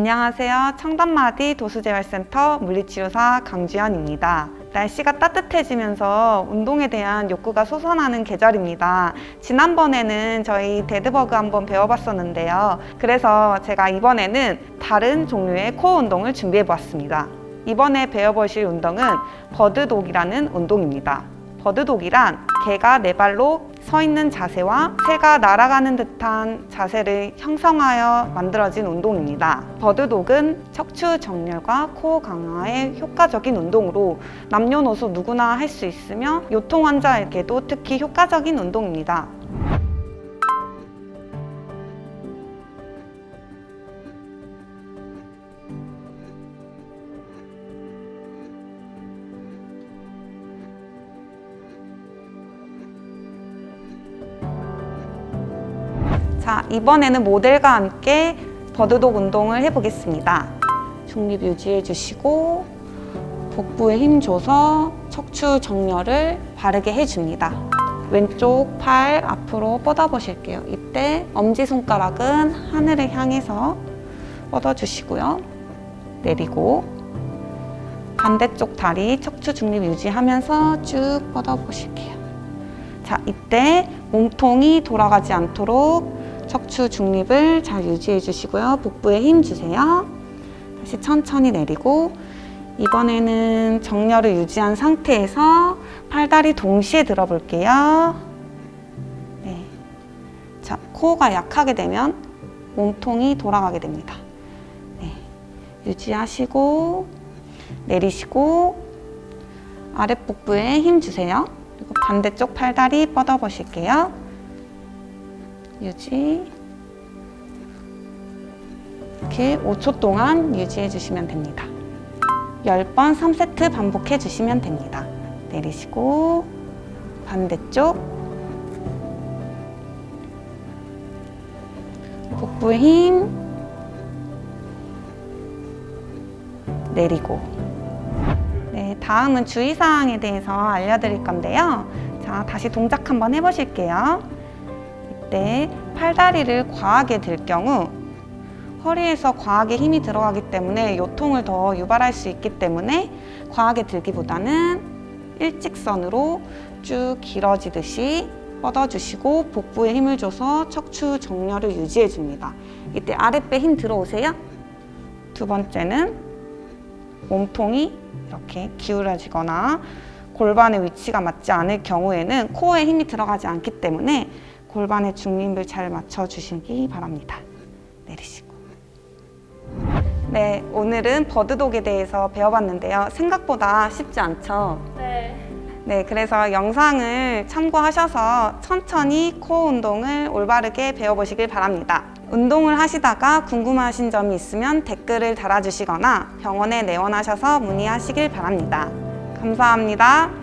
안녕하세요. 청담마디 도수재활센터 물리치료사 강주현입니다. 날씨가 따뜻해지면서 운동에 대한 욕구가 솟아나는 계절입니다. 지난번에는 저희 데드버그 한번 배워봤었는데요. 그래서 제가 이번에는 다른 종류의 코어 운동을 준비해 보았습니다. 이번에 배워보실 운동은 버드독이라는 운동입니다. 버드독이란 개가 네 발로 서 있는 자세와 새가 날아가는 듯한 자세를 형성하여 만들어진 운동입니다. 버드독은 척추 정렬과 코어 강화에 효과적인 운동으로 남녀노소 누구나 할 수 있으며 요통 환자에게도 특히 효과적인 운동입니다. 자, 이번에는 모델과 함께 버드독 운동을 해보겠습니다. 중립 유지해 주시고 복부에 힘 줘서 척추 정렬을 바르게 해줍니다. 왼쪽 팔 앞으로 뻗어 보실게요. 이때 엄지손가락은 하늘을 향해서 뻗어 주시고요. 내리고 반대쪽 다리 척추 중립 유지하면서 쭉 뻗어 보실게요. 자, 이때 몸통이 돌아가지 않도록 척추 중립을 잘 유지해 주시고요. 복부에 힘 주세요. 다시 천천히 내리고 이번에는 정렬을 유지한 상태에서 팔다리 동시에 들어볼게요. 네. 자, 코어가 약하게 되면 몸통이 돌아가게 됩니다. 네. 유지하시고 내리시고 아랫 복부에 힘 주세요. 그리고 반대쪽 팔다리 뻗어 보실게요. 유지. 이렇게 5초 동안 유지해 주시면 됩니다. 10번 3세트 반복해 주시면 됩니다. 내리시고 반대쪽 복부에 힘 내리고 네, 다음은 주의사항에 대해서 알려드릴 건데요. 자, 다시 동작 한번 해보실게요. 이때 팔다리를 과하게 들 경우 허리에서 과하게 힘이 들어가기 때문에 요통을 더 유발할 수 있기 때문에 과하게 들기보다는 일직선으로 쭉 길어지듯이 뻗어주시고 복부에 힘을 줘서 척추 정렬을 유지해 줍니다. 이때 아랫배 힘 들어오세요. 두 번째는 몸통이 이렇게 기울어지거나 골반의 위치가 맞지 않을 경우에는 코어에 힘이 들어가지 않기 때문에 골반의 중립을 잘 맞춰 주시기 바랍니다. 내리시고. 네, 오늘은 버드독에 대해서 배워봤는데요. 생각보다 쉽지 않죠? 네. 네, 그래서 영상을 참고하셔서 천천히 코어 운동을 올바르게 배워보시길 바랍니다. 운동을 하시다가 궁금하신 점이 있으면 댓글을 달아주시거나 병원에 내원하셔서 문의하시길 바랍니다. 감사합니다.